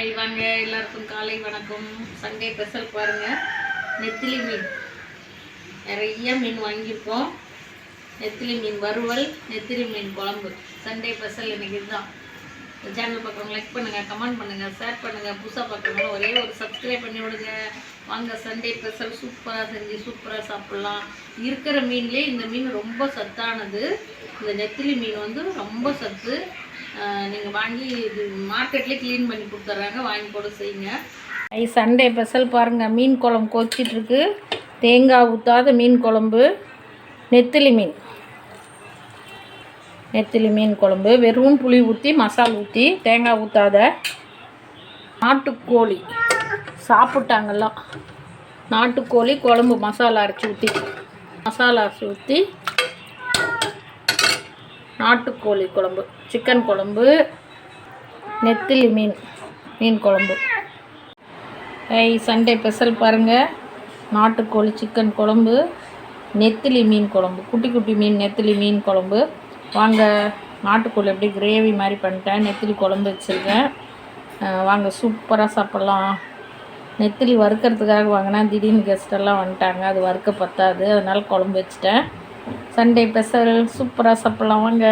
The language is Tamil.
ஹாய் வாங்க. எல்லாருக்கும் காலை வணக்கம். சண்டே ஸ்பெஷல் பாருங்கள் நெத்திலி மீன். நிறைய மீன் வாங்கியிருக்கோம். நெத்திலி மீன் வறுவல் நெத்திலி மீன் குழம்பு. சண்டே ஸ்பெஷல் இன்னைக்கு இதுதான். சேனல் பார்க்குறவங்க லைக் பண்ணுங்கள் கமெண்ட் பண்ணுங்கள் ஷேர் பண்ணுங்கள் புதுசாக பார்க்குறவங்களும் ஒரே ஒரு சப்ஸ்கிரைப் பண்ணி விடுங்க. வாங்க சண்டே ஸ்பெஷல் சூப்பராக செஞ்சு சூப்பராக சாப்பிட்லாம். இருக்கிற மீன்லேயே இந்த மீன் ரொம்ப சத்தானது. இந்த நெத்திலி மீன் வந்து ரொம்ப சத்து. நீங்கள் வாங்கி இது மார்க்கெட்லேயே க்ளீன் பண்ணி கொடுத்துட்றாங்க வாங்கி போட செய்யுங்க. ஐ சண்டே ஸ்பெஷல் பாருங்கள் மீன் குழம்பு கொச்சிட்ருக்கு தேங்காய் ஊற்றாத மீன் குழம்பு. நெத்திலி மீன். நெத்திலி மீன் குழம்பு. வெறும் புளி ஊற்றி மசால் ஊற்றி தேங்காய் ஊற்றாத நாட்டுக்கோழி. சாப்பிட்டாங்கல்லாம் நாட்டுக்கோழி குழம்பு மசாலா அரைச்சி ஊற்றி மசாலா அரைச்சி ஊற்றி நாட்டுக்கோழி குழம்பு சிக்கன் குழம்பு நெத்திலி மீன் மீன் குழம்பு. ஐ சண்டே ஸ்பெஷல் பாருங்கள் நாட்டுக்கோழி சிக்கன் குழம்பு நெத்திலி மீன் குழம்பு. குட்டி குட்டி மீன் நெத்திலி மீன் குழம்பு. வாங்க நாட்டுக்கோழி எப்படி கிரேவி மாதிரி பண்ணிட்டேன். நெத்திலி குழம்பு வச்சுருக்கேன். வாங்க சூப்பராக சாப்பிட்லாம். நெத்திலி வறுக்கிறதுக்காக வாங்கினா திடீர்னு கெஸ்டெல்லாம் வந்துட்டாங்க. அது வறுக்க பத்தாது. அதனால் குழம்பு வச்சுட்டேன். சண்டே ஸ்பெஷல் சூப்பராக சாப்பிட்லாம். வாங்க.